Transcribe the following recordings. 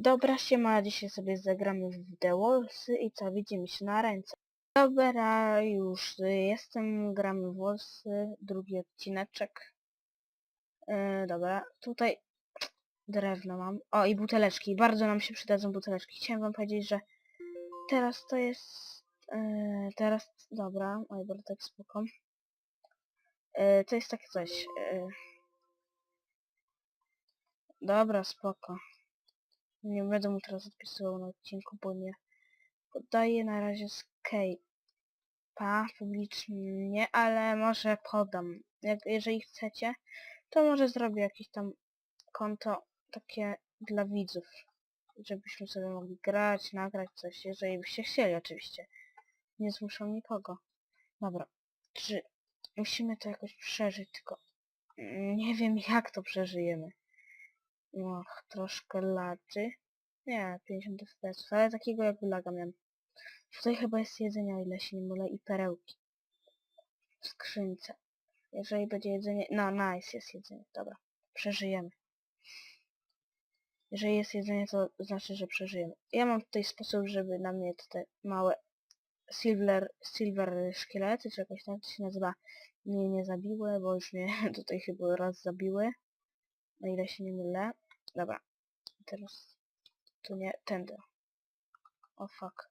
Dobra, siema, dzisiaj sobie zagramy w The Wallsy i co, widzimy się na ręce. Dobra, już y, jestem, gramy w Wallsy, drugi odcineczek. Yy, dobra, tutaj drewno mam. O, i buteleczki, bardzo nam się przydadzą buteleczki. Chciałem wam powiedzieć, że teraz to jest... Yy, teraz, dobra, oj, bardzo tak spoko. Yy, to jest takie coś. Yy. Dobra, spoko. Nie będę mu teraz odpisywał na odcinku, bo nie podaję na razie Skype'a publicznie, ale może podam. Jak, jeżeli chcecie, to może zrobię jakieś tam konto takie dla widzów, żebyśmy sobie mogli grać, nagrać coś, jeżeli byście chcieli oczywiście. Nie zmuszą nikogo. Dobra, czy musimy to jakoś przeżyć, tylko nie wiem jak to przeżyjemy. Och, troszkę laty. Nie, 50 FPS, ale takiego jakby laga miałem. Tutaj chyba jest jedzenie, o ile się nie mylę, i perełki. W skrzynce. Jeżeli będzie jedzenie... No, nice, jest jedzenie. Dobra, przeżyjemy. Jeżeli jest jedzenie, to znaczy, że przeżyjemy. Ja mam tutaj sposób, żeby na mnie te małe silver, silver szkielety, czy jakoś tak to się nazywa, mnie nie zabiły, bo już mnie tutaj chyba raz zabiły. O ile się nie mylę. Dobra. Teraz tu nie, tędy. O fuck.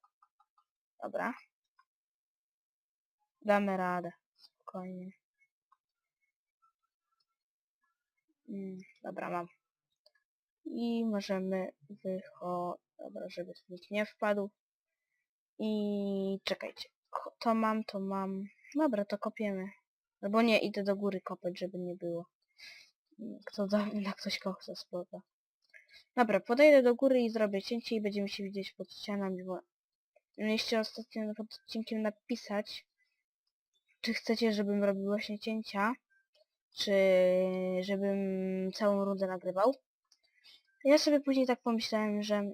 Dobra. Damy radę. Spokojnie. Mm, dobra, mam. I możemy wycho... Dobra, żeby nikt nie wpadł. I czekajcie. To mam, to mam. Dobra, to kopiemy. Albo nie, idę do góry kopać, żeby nie było. Kto da, na ktoś kocha spoko. Dobra, podejdę do góry i zrobię cięcie i będziemy się widzieć pod ścianami, bo mieliście ostatnio pod odcinkiem napisać, czy chcecie, żebym robił właśnie cięcia, czy żebym całą rundę nagrywał. Ja sobie później tak pomyślałem, że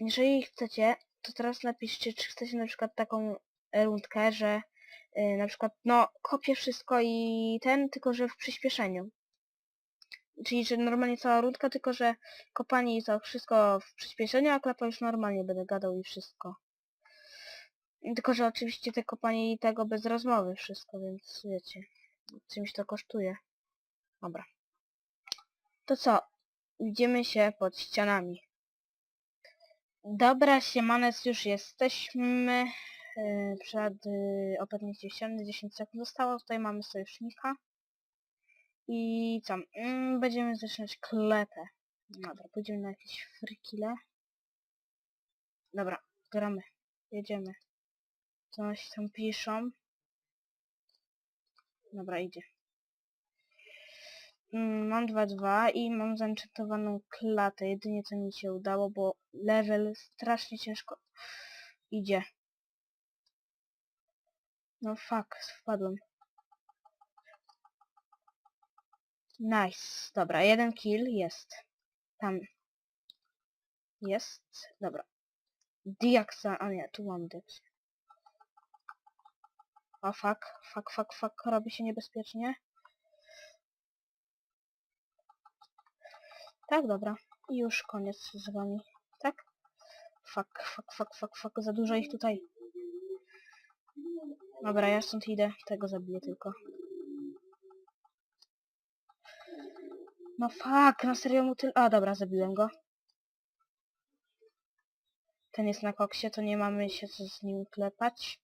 jeżeli chcecie, to teraz napiszcie, czy chcecie na przykład taką rundkę, że y, na przykład, no, kopię wszystko i ten, tylko że w przyspieszeniu. Czyli, że normalnie cała rundka, tylko że kopanie i to wszystko w przyspieszeniu, a klapa już normalnie będę gadał i wszystko. Tylko, że oczywiście te kopanie i tego bez rozmowy wszystko, więc wiecie, czymś to kosztuje. Dobra. To co? Widzimy się pod ścianami. Dobra, siemanes, już jesteśmy. Yy, przed yy, opadnięciem ściany 10 sekund zostało. Tutaj mamy sojusznika. I co? Mm, będziemy zaczynać klepę. Dobra, pójdziemy na jakieś frikile. Dobra, gramy. Jedziemy. Co oni tam piszą? Dobra, idzie. Mm, mam 2-2 i mam zanczentowaną klatę. Jedynie co mi się udało, bo level strasznie ciężko idzie. No fuck, wpadłem. Nice. Dobra, jeden kill jest. Tam. Jest. Dobra. Diaksa, a nie, tu mam Diaks. O fuck, fuck, fuck, fuck, robi się niebezpiecznie. Tak, dobra. Już koniec z wami. Tak? Fuck, fuck, fuck, fuck, fuck, za dużo ich tutaj. Dobra, ja stąd idę, tego zabiję tylko. No fuck, na serio mu tyl... A, dobra, zabiłem go. Ten jest na koksie, to nie mamy się co z nim klepać.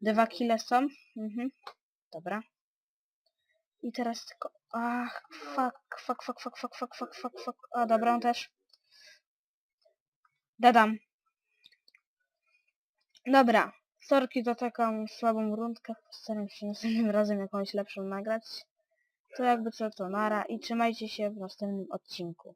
Dwa kile są. Mhm. Dobra. I teraz tylko... Ach, fuck, fuck, fuck, fuck, fuck, fuck, fuck, fuck, fuck. A, dobra, on też. Dadam. Dobra. Sorki za taką słabą rundkę. Postaram się następnym razem jakąś lepszą nagrać. To jakby co to nara i trzymajcie się w następnym odcinku.